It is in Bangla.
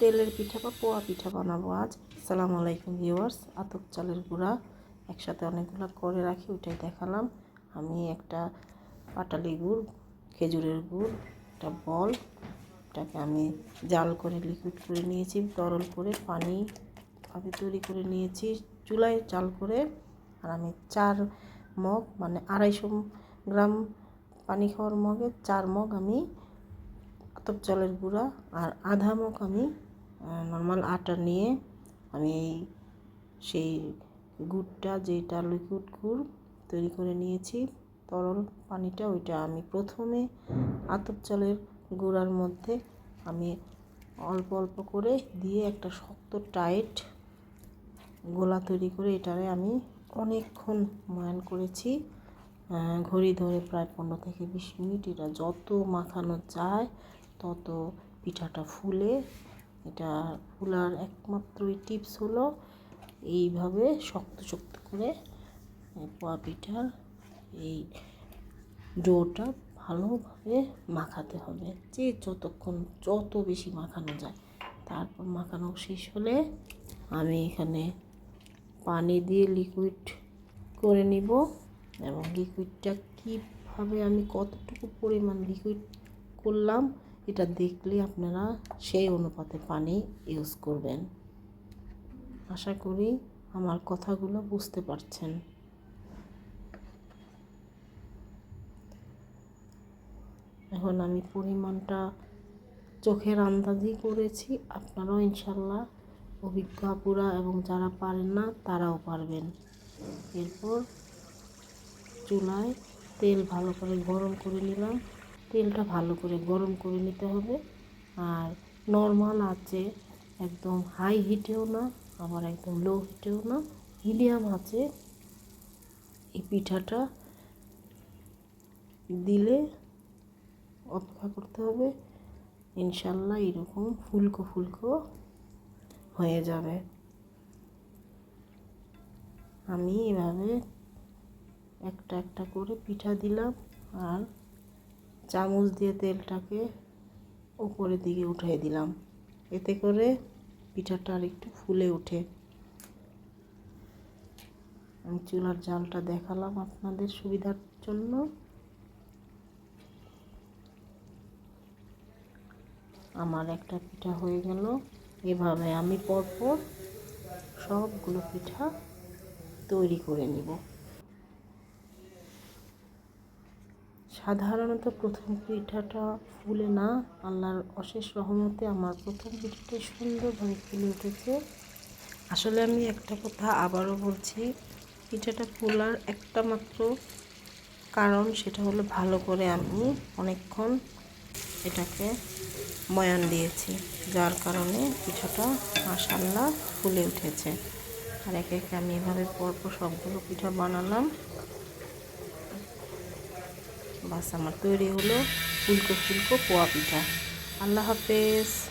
তেলের পিঠা বা পোয়া পিঠা বানাবো আজ। সালাম আলাইকুম ভিউয়ার্স, আতপ চালের গুঁড়া। একসাথে অনেকগুলো করে রাখি, ওইটাই দেখালাম। আমি একটা পাটালি গুড় খেজুরের গুড়, একটা বল, এটাকে আমি জাল করে লিকুইড করে নিয়েছি, তরল করে পানি ভাবে তৈরি করে নিয়েছি, চুলায় জাল করে। আর আমি চার মগ মানে আড়াইশো গ্রাম পানি খাওয়ার মগে চার মগ আমি আতপ চালের গুঁড়া আর আধা মগ আমি নর্মাল আটা নিয়ে আমি এই সেই গুড়টা যেটা লিকুইড গুড় তৈরি করে নিয়েছি। তরল পানিটা ওইটা আমি প্রথমে আতপ চালের গুঁড়ার মধ্যে আমি অল্প অল্প করে দিয়ে একটা শক্ত টাইট গোলা তৈরি করে এটারে আমি অনেকক্ষণ ময়ান করেছি। ঘড়ি ধরে প্রায় পনেরো থেকে বিশ মিনিট। এটা যত মাখানো যায়, তত পিঠাটা ফুলে এটা ফুলার একমাত্রই টিপস হলো এইভাবে শক্ত শক্ত করে পোয়া এই ডোটা ভালোভাবে মাখাতে হবে। যে যতক্ষণ, যত বেশি মাখানো যায়। তারপর মাখানো শেষ হলে আমি এখানে পানি দিয়ে লিকুইড করে নিব এবং লিকুইডটা কীভাবে আমি কতটুকু পরিমাণ লিকুইড করলাম এটা দেখলে আপনারা সেই অনুপাতে পানি ইউজ করবেন। আশা করি আমার কথাগুলো বুঝতে পারছেন। এখন আমি পরিমাণটা চোখের আন্দাজই করেছি, আপনারাও ইনশাল্লাহ অভিজ্ঞ আপুরা এবং যারা পারেন না, তারাও পারবেন। এরপর চুলায় তেল ভালো করে গরম করে নিলাম। তেলটা ভালো করে গরম করে নিতে হবে। আর নর্মাল আছে, একদম হাই হিটেও না, আবার একদম লো হিটেও না মিডিয়াম আছে। এই পিঠাটা দিলে অপেক্ষা করতে হবে, ইনশাল্লাহ এরকম ফুলকো ফুলকো হয়ে যাবে। আমি এভাবে একটা একটা করে পিঠা দিলাম, আর চামচ দিয়ে তেলটাকে উপরের দিকে উঠিয়ে দিলাম। এতে করে পিঠাটা আর একটু ফুলে ওঠে। আমি চুলার জালটা দেখালাম আপনাদের সুবিধার জন্য। আমার একটা পিঠা হয়ে গেল। এভাবে আমি পরপর সবগুলো পিঠা তৈরি করে নিব। সাধারণত প্রথম পিঠাটা ফুলে না, আল্লাহর অশেষ রহমতে আমার প্রথম পিঠাটাই সুন্দরভাবে ফুলে উঠেছে। আসলে আমি একটা কথা আবারও বলছি, পিঠাটা ফুলার একটা মাত্র কারণ সেটা হলো ভালো করে আমি অনেকক্ষণ এটাকে ময়ান দিয়েছি, যার কারণে পিঠাটা মাসাল্লা ফুলে উঠেছে। আর একে একে আমি এভাবে পরপর সবগুলো পিঠা বানালাম। বাস আমার তৈরি হলো। ফুলকো ফুলকো পোয়া পিঠা। আল্লাহ হাফেজ।